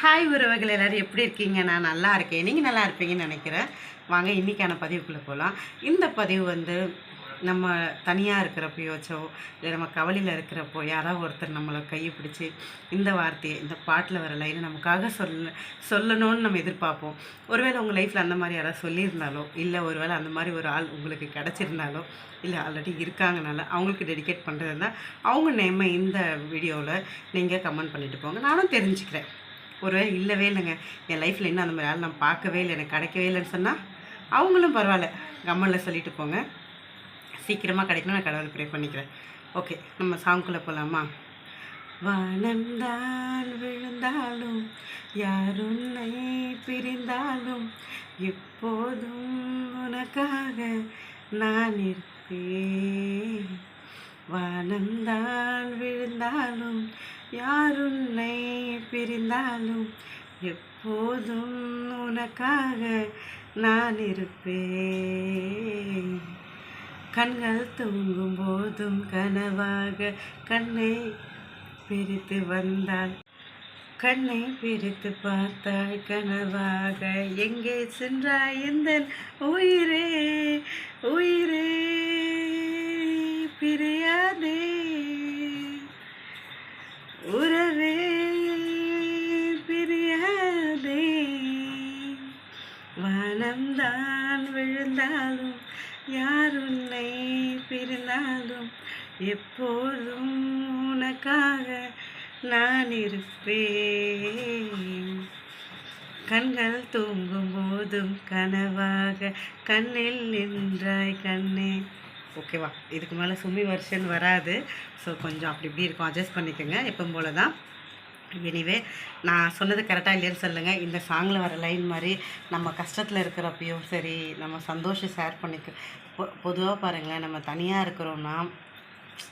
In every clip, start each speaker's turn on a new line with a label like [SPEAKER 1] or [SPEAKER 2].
[SPEAKER 1] Hi உறவுகள் எல்லோரும் எப்படி இருக்கீங்க? நான் நல்லா இருக்கேன். நீங்கள் நல்லா இருப்பீங்கன்னு நினைக்கிறேன். வாங்க இன்றைக்கான பதிவுக்குள்ளே போகலாம் இந்த பதிவு வந்து நம்ம தனியாக இருக்கிறப்பயோச்சோ இல்லை நம்ம கவலையில் இருக்கிறப்போ யாராவது ஒருத்தர் நம்மளை கையை பிடிச்சி இந்த வார்த்தையை இந்த பாட்டில் வர லைனை நமக்காக சொல்ல சொல்லணும்னு நம்ம எதிர்பார்ப்போம். ஒருவேளை உங்கள் லைஃப்பில் அந்த மாதிரி யாராவது சொல்லியிருந்தாலோ இல்லை ஒருவேளை அந்த மாதிரி ஒரு ஆள் உங்களுக்கு கிடச்சிருந்தாலோ இல்லை ஆல்ரெடி இருக்காங்கனால அவங்களுக்கு டெடிகேட் பண்ணுறதுனா அவங்க நேமை இந்த வீடியோவில் நீங்கள் கமெண்ட் பண்ணிட்டு போங்க. நானும் தெரிஞ்சுக்கிறேன். ஒருவேளை இல்லவே இல்லைங்க. என் லைஃப்பில் இன்னும் அந்த மாதிரி ஆள் நான் பார்க்கவே இல்லை. எனக்கு கிடைக்கவே இல்லைன்னு சொன்னால் அவங்களும் பரவாயில்ல. கம்மலில் சொல்லிட்டு போங்க. சீக்கிரமாக கிடைக்கணும் நான் கடவுள் ப்ரே பண்ணிக்கிறேன். ஓகே நம்ம சாங்குள்ளே போகலாமா வானந்தான் விழுந்தாலும் யாருன்னை பிரிந்தாலும் எப்போதும் உனக்காக நான் இருப்பேன் வானந்தான் விழுந்தாலும் யாருன்னை பிரிந்தாலும் எப்போதும் உனக்காக நான் இருப்பேன். கண்கள் தூங்கும் போதும் கனவாக கண்ணை பிரித்து வந்தால் கண்ணை பிரித்து பார்த்தாள் கனவாக. எங்கே சென்றாய் எந்த உயிரே உயிரே பிரியா? வானம்தான் விழுந்தாலும் யார் உன்னை பிரிந்தாலும் எப்போதும் உனக்காக நான் இருப்பேன். கண்கள் தூங்கும் போதும் கனவாக கண்ணில் நின்றாய் கண்ணே. ஓகேவா இதுக்கு மேலே சுமி வருஷன் வராது. ஸோ கொஞ்சம் அப்படி இப்படி இருக்கும். அட்ஜஸ்ட் பண்ணிக்கோங்க. எப்பவும் போல தான் எனிவே நான் சொன்னது கரெக்டாக இல்லைன்னு சொல்லுங்கள் இந்த சாங்கில் வர லைன் மாதிரி நம்ம கஷ்டத்தில் இருக்கிறப்பையும் சரி நம்ம சந்தோஷம் ஷேர் பண்ணிக்க பொ பொதுவாக பாருங்களேன் நம்ம தனியாக இருக்கிறோன்னா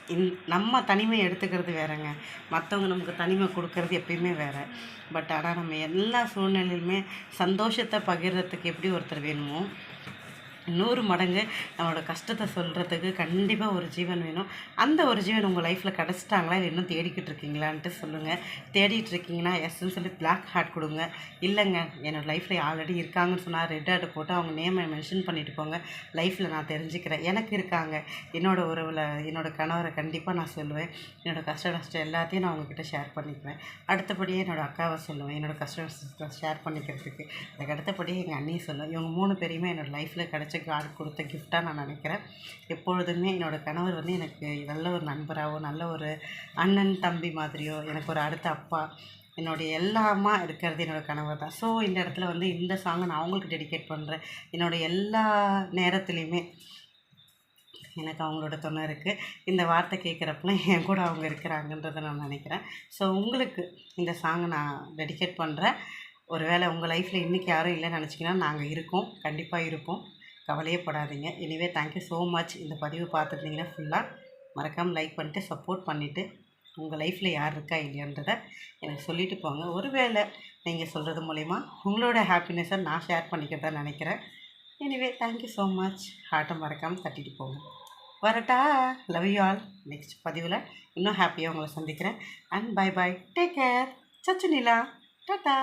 [SPEAKER 1] இந் நம்ம தனிமை எடுத்துக்கிறது வேறங்க. மற்றவங்க நமக்கு தனிமை கொடுக்கறது எப்பயுமே வேறு. பட் ஆனால் நம்ம எல்லா சூழ்நிலையிலுமே சந்தோஷத்தை பகிர்றதுக்கு எப்படி ஒருத்தர் வேணுமோ நூறு மடங்கு நம்மளோட கஷ்டத்தை சொல்கிறதுக்கு கண்டிப்பாக ஒரு ஜீவன் வேணும். அந்த ஒரு ஜீவன் உங்கள் லைஃப்பில் கிடச்சிட்டாங்களா? இல்லை இன்னும் தேடிக்கிட்டு இருக்கீங்களான்ட்டு சொல்லுங்கள் தேடிட்டு இருக்கீங்கன்னா எஸ்ன்னு சொல்லி பிளாக் ஹார்ட் கொடுங்க. இல்லைங்க என்னோடய லைஃப்பில் ஆல்ரெடி இருக்காங்கன்னு சொன்னால் ரெட் ஹார்ட் போட்டு அவங்க நேமை மென்ஷன் பண்ணிட்டு போங்க. லைஃப்பில் நான் தெரிஞ்சுக்கிறேன். எனக்கு இருக்காங்க. என்னோடய உறவில் என்னோடய கணவரை கண்டிப்பாக நான் சொல்லுவேன். என்னோட கஷ்ட நஷ்டம் எல்லாத்தையும் நான் உங்ககிட்ட ஷேர் பண்ணிக்குவேன். அடுத்தபடியே என்னோடய அக்காவை சொல்லுவேன். என்னோட கஷ்ட நஷ்டத்தை ஷேர் பண்ணிக்கிறதுக்கு. அதுக்கு அடுத்தபடியே எங்கள் அண்ணியை சொல்லுவேன். இவங்க மூணு பேரையுமே என்னோடய லைஃப்பில் கிடச்ச காட் கொடுத்த கிஃப்டாக நான் நினைக்கிறேன். எப்பொழுதுமே என்னோடய கணவர் வந்து எனக்கு நல்ல ஒரு நண்பராகவோ நல்ல ஒரு அண்ணன் தம்பி மாதிரியோ எனக்கு ஒரு அடுத்த அப்பா என்னுடைய எல்லாமா இருக்கிறது என்னோட கணவர் தான். ஸோ இந்த இடத்துல வந்து இந்த சாங்கை நான் அவங்களுக்கு டெடிகேட் பண்ணுறேன் என்னோட எல்லா நேரத்துலையுமே எனக்கு அவங்களோட துணை இருக்குது இந்த வார்த்தை கேட்குறப்பெல்லாம் என் கூட அவங்க இருக்கிறாங்கன்றதை நான் நினைக்கிறேன். ஸோ உங்களுக்கு இந்த சாங்கை நான் டெடிகேட் பண்ணுறேன் ஒருவேளை உங்கள் லைஃப்பில் இன்றைக்கி யாரும் இல்லைன்னு நினச்சிங்கன்னா நாங்கள் இருக்கோம். கண்டிப்பாக இருப்போம். கவலையே படாதீங்க. எனிவே தேங்க்யூ ஸோ மச் இந்த பதிவு பார்த்துருந்தீங்கன்னா ஃபுல்லாக மறக்காமல் லைக் பண்ணிட்டு சப்போர்ட் பண்ணிவிட்டு உங்கள் லைஃப்பில் யார் இருக்கா இல்லையன்றதை எனக்கு சொல்லிட்டு போங்க. ஒருவேளை நீங்கள் சொல்கிறது மூலிமா உங்களோட ஹாப்பினஸை நான் ஷேர் பண்ணிக்கிறதா நினைக்கிறேன். எனிவே தேங்க்யூ ஸோ மச் ஹார்ட்டை மறக்காமல் தட்டிட்டு போங்க. வரட்டா. லவ் யூ ஆல் நெக்ஸ்ட் பதிவில் இன்னும் ஹாப்பியாக உங்களை சந்திக்கிறேன். And bye bye take care Sachu Nila. Tata